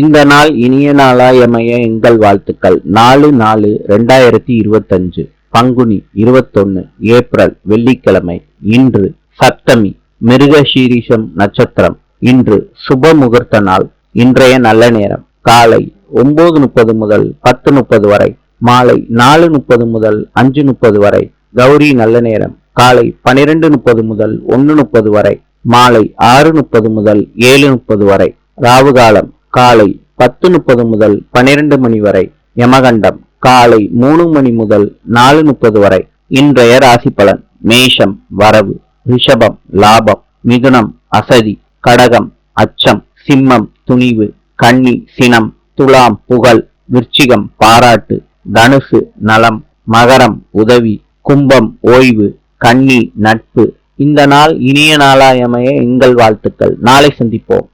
இந்த நாள் இனிய நாளாயமைய எங்கள் வாழ்த்துக்கள். நாலு நாலு ரெண்டாயிரத்தி இருபத்தஞ்சு பங்குனி இருபத்தொன்னு ஏப்ரல் வெள்ளிக்கிழமை இன்று சப்தமி மிருகசீரிஷம் நட்சத்திரம். இன்று சுப முகூர்த்த நாள் இன்றைய நல்ல நேரம். காலை ஒன்பது முப்பது முதல் பத்து முப்பது வரை மாலை நாலு முப்பது முதல் அஞ்சு முப்பது வரை கௌரி நல்ல நேரம். காலை பனிரெண்டு முப்பது முதல் ஒன்னு முப்பது வரை மாலை ஆறு முப்பது முதல் ஏழு முப்பது வரை ராவுகாலம் காலை பத்து முப்பது முதல் பனிரெண்டு மணி வரை யமகண்டம் காலை மூணு மணி முதல் நாலு முப்பது வரை இன்றைய ராசி பலன் மேஷம் வரவு ரிஷபம் லாபம் மிதுனம் அசதி கடகம் அச்சம் சிம்மம் துணிவு கன்னி சினம் துலாம் புகழ் விருச்சிகம் பாராட்டு தனுசு நலம் மகரம் உதவி கும்பம் ஓய்வு கன்னி நட்பு. இந்த நாள் இனிய நாளாயமைய எங்கள் வாழ்த்துக்கள். நாளை சந்திப்போம்.